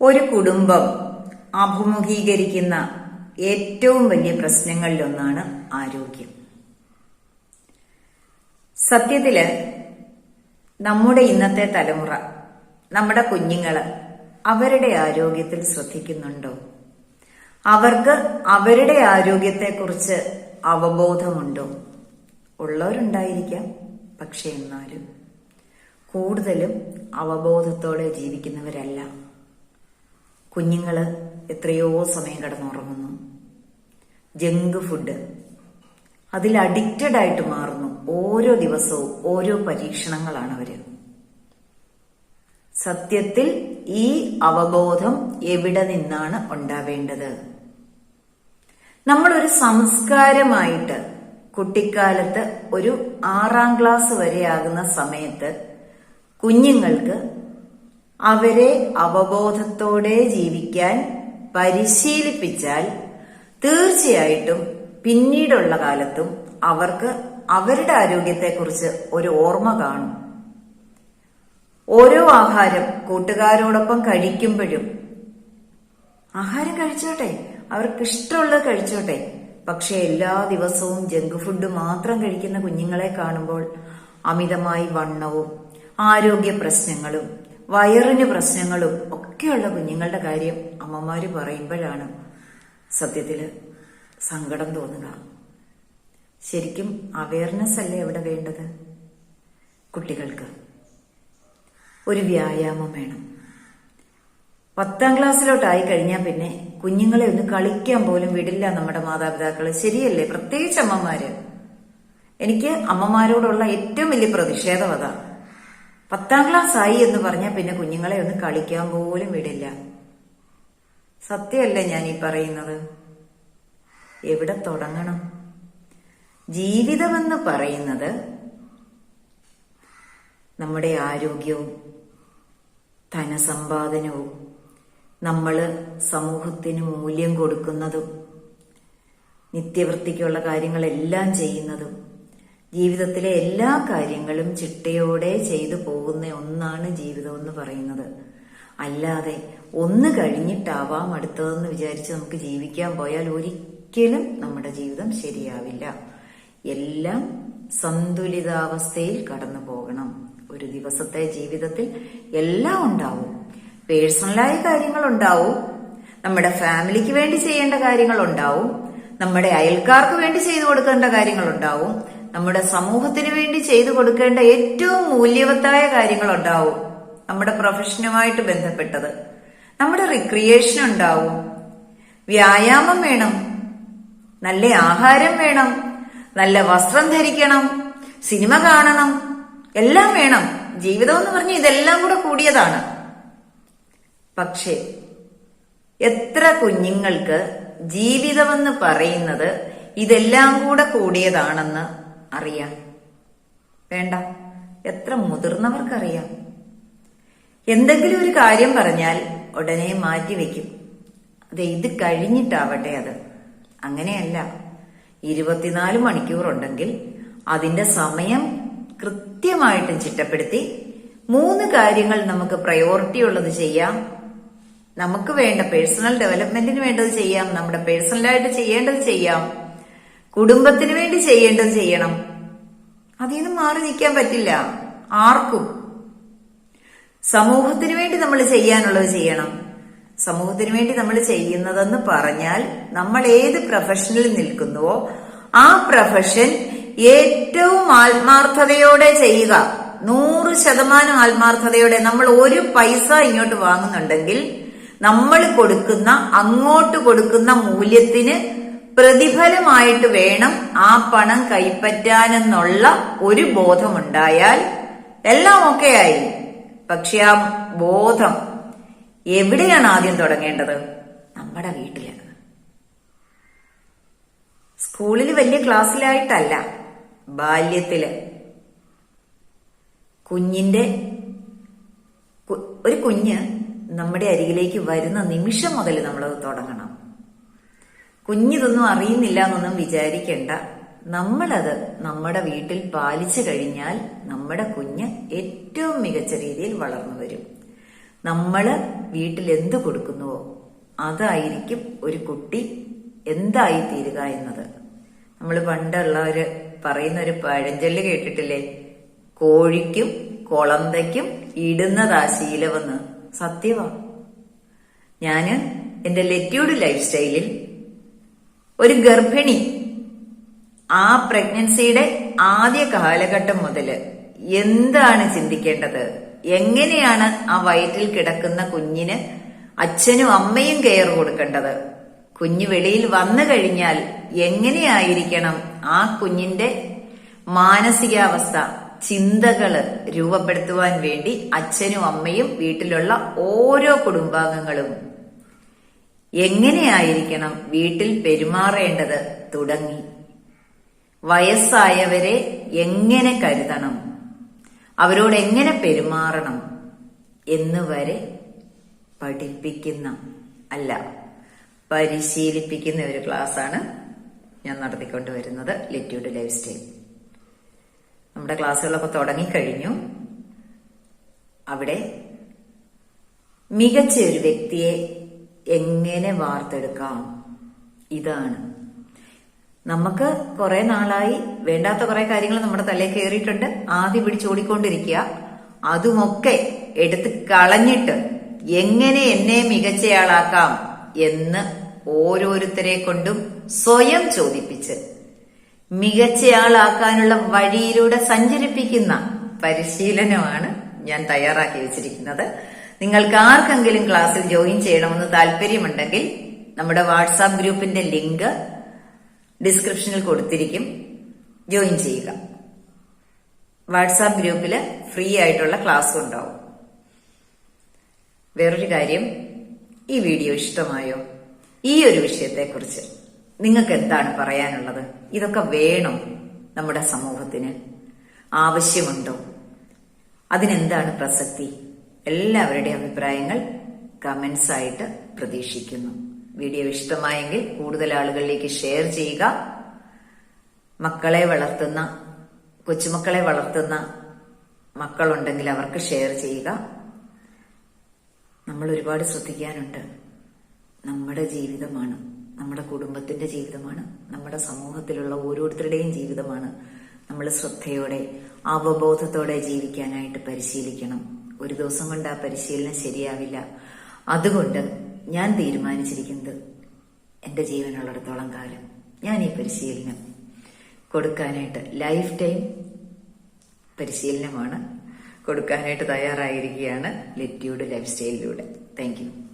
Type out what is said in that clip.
ഒരു കുടുംബം അഭിമുഖീകരിക്കുന്ന ഏറ്റവും വലിയ പ്രശ്നങ്ങളിലൊന്നാണ് ആരോഗ്യം. സത്യത്തിൽ നമ്മുടെ ഇന്നത്തെ തലമുറ നമ്മുടെ കുഞ്ഞുങ്ങൾ അവരുടെ ആരോഗ്യത്തിൽ ശ്രദ്ധിക്കുന്നുണ്ടോ? അവർക്ക് അവരുടെ ആരോഗ്യത്തെക്കുറിച്ച് അവബോധമുണ്ടോ? ഉള്ളവരുണ്ടായിരിക്കാം പക്ഷെ എന്നാലും. കൂടുതലും അവബോധത്തോടെ ജീവിക്കുന്നവരല്ല. കുഞ്ഞുങ്ങൾ എത്രയോ സമയം കിടന്നുറങ്ങുന്നു. Junk food. അതിൽ അഡിക്റ്റഡ് ആയിട്ട് മാറുന്നു. ഓരോ ദിവസവും ഓരോ പരീക്ഷണങ്ങളാണ് അവർ. സത്യത്തിൽ ഈ അവബോധം എവിടെ നിന്നാണ് ഉണ്ടാവേണ്ടത്? നമ്മളൊരു സംസ്കാരമായിട്ട് കുട്ടിക്കാലത്ത് ഒരു ആറാം ക്ലാസ് വരെയാകുന്ന സമയത്ത് കുഞ്ഞുങ്ങൾക്ക് അവരെ അവബോധത്തോടെ ജീവിക്കാൻ പരിശീലിപ്പിച്ചാൽ തീർച്ചയായിട്ടും പിന്നീടുള്ള കാലത്തും അവർക്ക് അവരുടെ ആരോഗ്യത്തെക്കുറിച്ച് ഒരു ഓർമ്മ കാണും. ഓരോ ആഹാരം കൂട്ടുകാരോടൊപ്പം കഴിക്കുമ്പോഴും ആഹാരം കഴിച്ചോട്ടെ അവർക്ക് ഇഷ്ടമുള്ളത് കഴിച്ചോട്ടെ. പക്ഷെ എല്ലാ ദിവസവും ജങ്ക് ഫുഡ് മാത്രം കഴിക്കുന്ന കുഞ്ഞുങ്ങളെ കാണുമ്പോൾ അമിതമായി വണ്ണവും ആരോഗ്യ പ്രശ്നങ്ങളും വയറിന് പ്രശ്നങ്ങളും ഒക്കെയുള്ള കുഞ്ഞുങ്ങളുടെ കാര്യം അമ്മമാര് പറയുമ്പോഴാണ് സത്യത്തിൽ സങ്കടം തോന്നുക. ശരിക്കും അവയർനെസ് അല്ലേ എവിടെ വേണ്ടത്? കുട്ടികൾക്ക് ഒരു വ്യായാമം വേണം. പത്താം ക്ലാസ്സിലോട്ടായി കഴിഞ്ഞാൽ പിന്നെ കുഞ്ഞുങ്ങളെ ഒന്ന് കളിക്കാൻ പോലും വിടില്ല നമ്മുടെ മാതാപിതാക്കൾ ശരിയല്ലേ? പ്രത്യേകിച്ച് അമ്മമാര്. എനിക്ക് അമ്മമാരോടുള്ള ഏറ്റവും വലിയ പ്രതിഷേധം അതാ. പത്താം ക്ലാസ് ആയി എന്ന് പറഞ്ഞാൽ പിന്നെ കുഞ്ഞുങ്ങളെ ഒന്ന് കളിക്കാൻ പോലും വിടില്ല. സത്യമല്ലേ ഞാൻ ഈ പറയുന്നത്? എവിടെ തുടങ്ങണം? ജീവിതമെന്ന് പറയുന്നത് നമ്മുടെ ആരോഗ്യവും ധനസമ്പാദനവും നമ്മൾ സമൂഹത്തിന് മൂല്യം കൊടുക്കുന്നതും നിത്യവൃത്തിക്കുള്ള കാര്യങ്ങളെല്ലാം ചെയ്യുന്നതും ജീവിതത്തിലെ എല്ലാ കാര്യങ്ങളും ചിട്ടയോടെ ചെയ്തു പോകുന്ന ഒന്നാണ് ജീവിതം എന്ന് പറയുന്നത്. അല്ലാതെ ഒന്ന് കഴിഞ്ഞിട്ടാവാം അടുത്തതെന്ന് വിചാരിച്ച് നമുക്ക് ജീവിക്കാൻ പോയാൽ ഒരിക്കലും നമ്മുടെ ജീവിതം ശരിയാവില്ല. എല്ലാം സന്തുലിതാവസ്ഥയിൽ കടന്നു പോകണം. ഒരു ദിവസത്തെ ജീവിതത്തിൽ എല്ലാം ഉണ്ടാവും. പേഴ്സണലായ കാര്യങ്ങൾ ഉണ്ടാവും. നമ്മുടെ ഫാമിലിക്ക് വേണ്ടി ചെയ്യേണ്ട കാര്യങ്ങൾ ഉണ്ടാവും. നമ്മുടെ അയൽക്കാർക്ക് വേണ്ടി ചെയ്തു കൊടുക്കേണ്ട കാര്യങ്ങൾ ഉണ്ടാവും. നമ്മുടെ സമൂഹത്തിന് വേണ്ടി ചെയ്തു കൊടുക്കേണ്ട ഏറ്റവും മൂല്യവത്തായ കാര്യങ്ങൾ ഉണ്ടാവും നമ്മുടെ പ്രൊഫഷനുമായിട്ട് ബന്ധപ്പെട്ടത്. നമ്മുടെ റിക്രിയേഷൻ ഉണ്ടാവും. വ്യായാമം വേണം. നല്ല ആഹാരം വേണം. നല്ല വസ്ത്രം ധരിക്കണം. സിനിമ കാണണം. എല്ലാം വേണം. ജീവിതം എന്ന് പറഞ്ഞ ഇതെല്ലാം കൂടെ കൂടിയതാണ്. പക്ഷേ എത്ര കുഞ്ഞുങ്ങൾക്ക് ജീവിതമെന്ന് പറയുന്നത് ഇതെല്ലാം കൂടെ കൂടിയതാണെന്ന് അറിയാം. വേണ്ട എത്ര മുതിർന്നവർക്കറിയാം. എന്തെങ്കിലും ഒരു കാര്യം പറഞ്ഞാൽ ഉടനെ മാറ്റിവെക്കും അതെ ഇത് കഴിഞ്ഞിട്ടാവട്ടെ അത്. അങ്ങനെയല്ല. ഇരുപത്തിനാല് മണിക്കൂർ ഉണ്ടെങ്കിൽ അതിന്റെ സമയം കൃത്യമായിട്ട് ചിട്ടപ്പെടുത്തി മൂന്ന് കാര്യങ്ങൾ നമുക്ക് പ്രയോറിറ്റി ഉള്ളത് ചെയ്യാം. നമുക്ക് വേണ്ട പേഴ്സണൽ ഡെവലപ്മെന്റിന് വേണ്ടത് ചെയ്യാം. നമ്മുടെ പേഴ്സണലായിട്ട് ചെയ്യേണ്ടത് ചെയ്യാം. കുടുംബത്തിന് വേണ്ടി ചെയ്യേണ്ടത് ചെയ്യണം. അതിൽ നിന്ന് മാറി നിൽക്കാൻ പറ്റില്ല. ആർക്കും. സമൂഹത്തിന് വേണ്ടി നമ്മൾ ചെയ്യാനുള്ളത് ചെയ്യണം. സമൂഹത്തിന് വേണ്ടി നമ്മൾ ചെയ്യുന്നതെന്ന് പറഞ്ഞാൽ നമ്മൾ ഏത് പ്രൊഫഷനിൽ നിൽക്കുന്നുവോ ആ പ്രൊഫഷൻ ഏറ്റവും ആത്മാർത്ഥതയോടെ ചെയ്യുക. നൂറ് ശതമാനം ആത്മാർത്ഥതയോടെ നമ്മൾ ഒരു പൈസ ഇങ്ങോട്ട് വാങ്ങുന്നുണ്ടെങ്കിൽ നമ്മൾ കൊടുക്കുന്ന അങ്ങോട്ട് കൊടുക്കുന്ന മൂല്യത്തിന് പ്രതിഫലമായിട്ട് വേണം ആ പണം കൈപ്പറ്റാനെന്നുള്ള ഒരു ബോധമുണ്ടായാൽ എല്ലാം ഒക്കെ ആയി പക്ഷെ ആ ബോധം എവിടെയാണ് ആദ്യം തുടങ്ങേണ്ടത്? നമ്മുടെ വീട്ടിലാണ് സ്കൂളിൽ വലിയ ക്ലാസ്സിലായിട്ടല്ല ബാല്യത്തിൽ. കുഞ്ഞിന്റെ ഒരു കുഞ്ഞ് നമ്മുടെ അരികിലേക്ക് വരുന്ന നിമിഷം മുതൽ നമ്മളത് തുടങ്ങണം. കുഞ്ഞിതൊന്നും അറിയുന്നില്ല എന്നൊന്നും വിചാരിക്കേണ്ട. നമ്മളത് നമ്മുടെ വീട്ടിൽ പാലിച്ചു കഴിഞ്ഞാൽ നമ്മുടെ കുഞ്ഞ് ഏറ്റവും മികച്ച രീതിയിൽ വളർന്നു വരും. നമ്മൾ വീട്ടിൽ എന്ത് കൊടുക്കുന്നുവോ അതായിരിക്കും ഒരു കുട്ടി എന്തായി തീരുക എന്നത്. നമ്മൾ പണ്ടുള്ളവര് പറയുന്ന ഒരു പഴഞ്ചൊല്ല് കേട്ടിട്ടില്ലേ? കോഴിക്കും കൊളന്തയ്ക്കും ഇടുന്നതാ ശീലമെന്ന്. സത്യവാ. ഞാൻ എന്റെ ലെറ്റ്യൂഡ് ലൈഫ് സ്റ്റൈലിൽ ഒരു ഗർഭിണി. ആ പ്രഗ്നൻസിയുടെ ആദ്യ കാലഘട്ടം മുതൽ എന്താണ് ചിന്തിക്കേണ്ടത്? എങ്ങനെയാണ് ആ വയറ്റിൽ കിടക്കുന്ന കുഞ്ഞിന് അച്ഛനും അമ്മയും കെയർ കൊടുക്കേണ്ടത്? കുഞ്ഞ് വെളിയിൽ വന്നു കഴിഞ്ഞാൽ എങ്ങനെയായിരിക്കണം ആ കുഞ്ഞിന്റെ മാനസികാവസ്ഥ ചിന്തകൾ രൂപപ്പെടുത്തുവാൻ വേണ്ടി അച്ഛനും അമ്മയും വീട്ടിലുള്ള ഓരോ കുടുംബാംഗങ്ങളും എങ്ങനെയായിരിക്കണം വീട്ടിൽ പെരുമാറേണ്ടത് തുടങ്ങി? വയസ്സായവരെ എങ്ങനെ കരുതണം? അവരോട് എങ്ങനെ പെരുമാറണം? എന്ന് വരെ പഠിപ്പിക്കുന്ന അല്ല പരിശീലിപ്പിക്കുന്ന ഒരു ക്ലാസ്സാണ് ഞാൻ നടത്തിക്കൊണ്ട് വരുന്നത് ലിറ്റ്യൂഡ് ലൈഫ് സ്റ്റൈൽ. നമ്മുടെ ക്ലാസ്സുകളൊക്കെ തുടങ്ങിക്കഴിഞ്ഞു. അവിടെ മികച്ച ഒരു വ്യക്തിയെ എങ്ങനെ വാർത്തെടുക്കാം? ഇതാണ്. നമുക്ക് കുറെ നാളായി വേണ്ടാത്ത കുറെ കാര്യങ്ങൾ നമ്മുടെ തലയിൽ കയറിയിട്ടുണ്ട് ആദ്യം പിടിച്ചോടിക്കൊണ്ടിരിക്കുക. അതുമൊക്കെ എടുത്ത് കളഞ്ഞിട്ട് എങ്ങനെ എന്നെ മികച്ചയാളാക്കാം എന്ന് ഓരോരുത്തരെ കൊണ്ടും സ്വയം ചോദിപ്പിച്ച് മികച്ചയാളാക്കാനുള്ള വഴിയിലൂടെ സഞ്ചരിപ്പിക്കുന്ന പരിശീലനമാണ് ഞാൻ തയ്യാറാക്കി വെച്ചിരിക്കുന്നത്. നിങ്ങൾക്ക് ആർക്കെങ്കിലും ക്ലാസ്സിൽ ജോയിൻ ചെയ്യണമെന്ന് താല്പര്യമുണ്ടെങ്കിൽ നമ്മുടെ വാട്സാപ്പ് ഗ്രൂപ്പിന്റെ ലിങ്ക് ഡിസ്ക്രിപ്ഷനിൽ കൊടുത്തിരിക്കും. ജോയിൻ ചെയ്യുക. വാട്സാപ്പ് ഗ്രൂപ്പിൽ ഫ്രീ ആയിട്ടുള്ള ക്ലാസ്സും ഉണ്ടാവും വേറൊരു കാര്യം ഈ വീഡിയോ ഇഷ്ടമായോ? ഈ ഒരു വിഷയത്തെക്കുറിച്ച് നിങ്ങൾക്ക് എന്താണ് പറയാനുള്ളത്? ഇതൊക്കെ വേണം നമ്മുടെ സമൂഹത്തിന്? ആവശ്യമുണ്ടോ? അതിനെന്താണ് പ്രസക്തി? എല്ലാവരുടെയും അഭിപ്രായങ്ങൾ കമന്റ്സ് ആയിട്ട് പ്രതീക്ഷിക്കുന്നു. വീഡിയോ ഇഷ്ടമായെങ്കിൽ കൂടുതൽ ആളുകളിലേക്ക് ഷെയർ ചെയ്യുക. മക്കളെ വളർത്തുന്ന കൊച്ചുമക്കളെ വളർത്തുന്ന മക്കളുണ്ടെങ്കിൽ അവർക്ക് ഷെയർ ചെയ്യുക. നമ്മൾ ഒരുപാട് ശ്രദ്ധിക്കാനുണ്ട്. നമ്മുടെ ജീവിതമാണ് നമ്മുടെ കുടുംബത്തിന്റെ ജീവിതമാണ് നമ്മുടെ സമൂഹത്തിലുള്ള ഓരോരുത്തരുടെയും ജീവിതമാണ്. നമ്മൾ ശ്രദ്ധയോടെ അവബോധത്തോടെ ജീവിക്കാനായിട്ട് പരിശീലിക്കണം. ഒരു ദിവസം കൊണ്ട് ആ പരിശീലനം ശരിയാവില്ല. അതുകൊണ്ട് ഞാൻ തീരുമാനിച്ചിരിക്കുന്നത് എന്റെ ജീവനുള്ളിടത്തോളം കാലം ഞാൻ ഈ പരിശീലനം കൊടുക്കാനായിട്ട് ലൈഫ് ടൈം പരിശീലനമാണ് കൊടുക്കാനായിട്ട് തയ്യാറായിരിക്കുകയാണ് ലിറ്റ്യൂഡ് ലൈഫ് സ്റ്റൈലിലൂടെ. താങ്ക്